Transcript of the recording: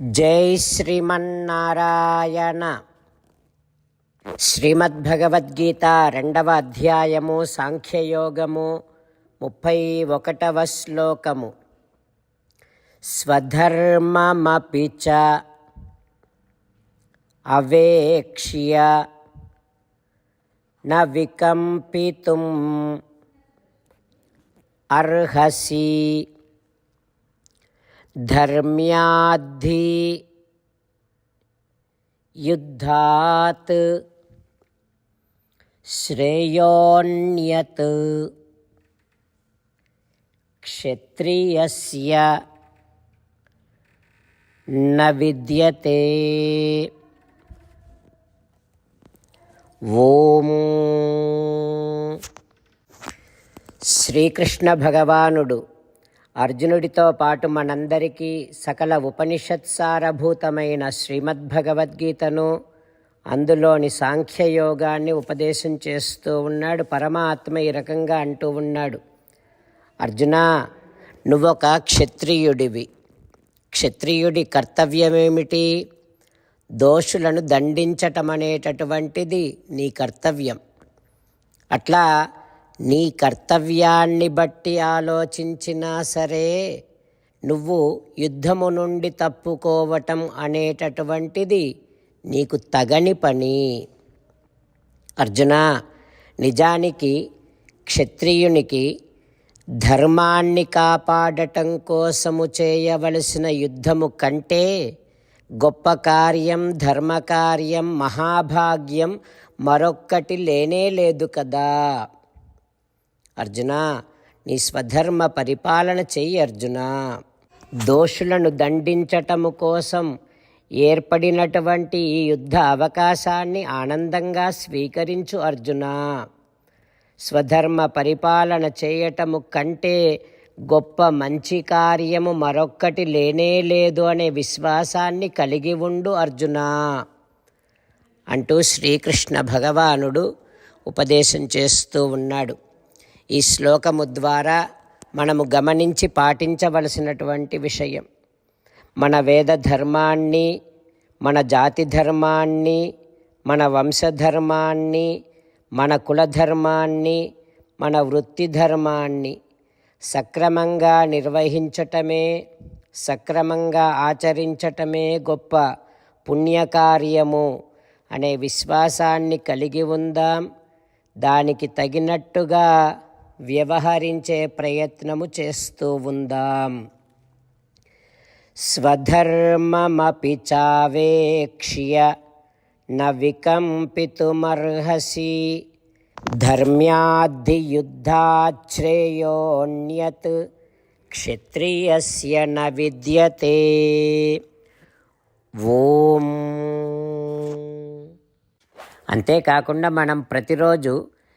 జై శ్రీమన్నారాయణ. శ్రీమద్భగవద్గీత రెండవ అధ్యాయము సాంఖ్యయోగము ముప్పై ఒకటవ శ్లోకము. స్వధర్మమపి చ అవేక్ష్య న వికంపితుం అర్హసి ధర్మ్యాద్ధి యుద్ధాత్ శ్రేయోన్యత్ క్షత్రియస్య న విద్యతే ఓం శ్రీకృష్ణ భగవానుడు అర్జునుడితో పాటు మనందరికీ సకల ఉపనిషత్సారభూతమైన శ్రీమద్భగవద్గీతను అందులోని సాంఖ్యయోగాన్ని ఉపదేశం చేస్తూ ఉన్నాడు పరమాత్మ ఈ రకంగా అంటూ ఉన్నాడు. అర్జున నువ్వొక క్షత్రియుడివి. క్షత్రియుడి కర్తవ్యమేమిటి? దోషులను దండించటం అనేటటువంటిది నీ కర్తవ్యం. అట్లా నీ కర్తవ్యాన్ని బట్టి ఆలోచించినా సరే నువ్వు యుద్ధము నుండి తప్పుకోవటం అనేటటువంటిది నీకు తగని పని. అర్జున నిజానికి క్షత్రియునికి ధర్మాన్ని కాపాడటం కోసము చేయవలసిన యుద్ధము కంటే గొప్ప కార్యం ధర్మకార్యం మహాభాగ్యం మరొక్కటి లేనే లేదు కదా. అర్జున నీ స్వధర్మ పరిపాలన చెయ్యి అర్జున. దోషులను దండించటము కోసం ఏర్పడినటువంటి ఈ యుద్ధ అవకాశాన్ని ఆనందంగా స్వీకరించు అర్జున. స్వధర్మ పరిపాలన చేయటము కంటే గొప్ప మంచి కార్యము మరొక్కటి లేనే లేదు అనే విశ్వాసాన్ని కలిగి ఉండు అర్జున. అంటూ శ్రీకృష్ణ భగవానుడు ఉపదేశం చేస్తూ ఉన్నాడు. ఈ శ్లోకము ద్వారా మనము గమనించి పాటించవలసినటువంటి విషయం. మన వేద ధర్మాన్ని మన జాతి ధర్మాన్ని మన వంశధర్మాన్ని మన కులధర్మాన్ని మన వృత్తి ధర్మాన్ని సక్రమంగా నిర్వహించటమే సక్రమంగా ఆచరించటమే గొప్ప పుణ్యకార్యము అనే విశ్వాసాన్ని కలిగి ఉందాం. దానికి తగినట్టుగా వ్యవహరించే ప్రయత్నము చేస్తూ ఉందాం. స్వధర్మమపి చావేక్ష్య నవికంపితుమర్హసి వికంపితుమర్హసి ధర్మ్యాద్ధియుద్ధాశ్రేయోన్యత్ క్షత్రియస్య న విద్యతే. ఓం. అంతేకాకుండా మనం ప్రతిరోజు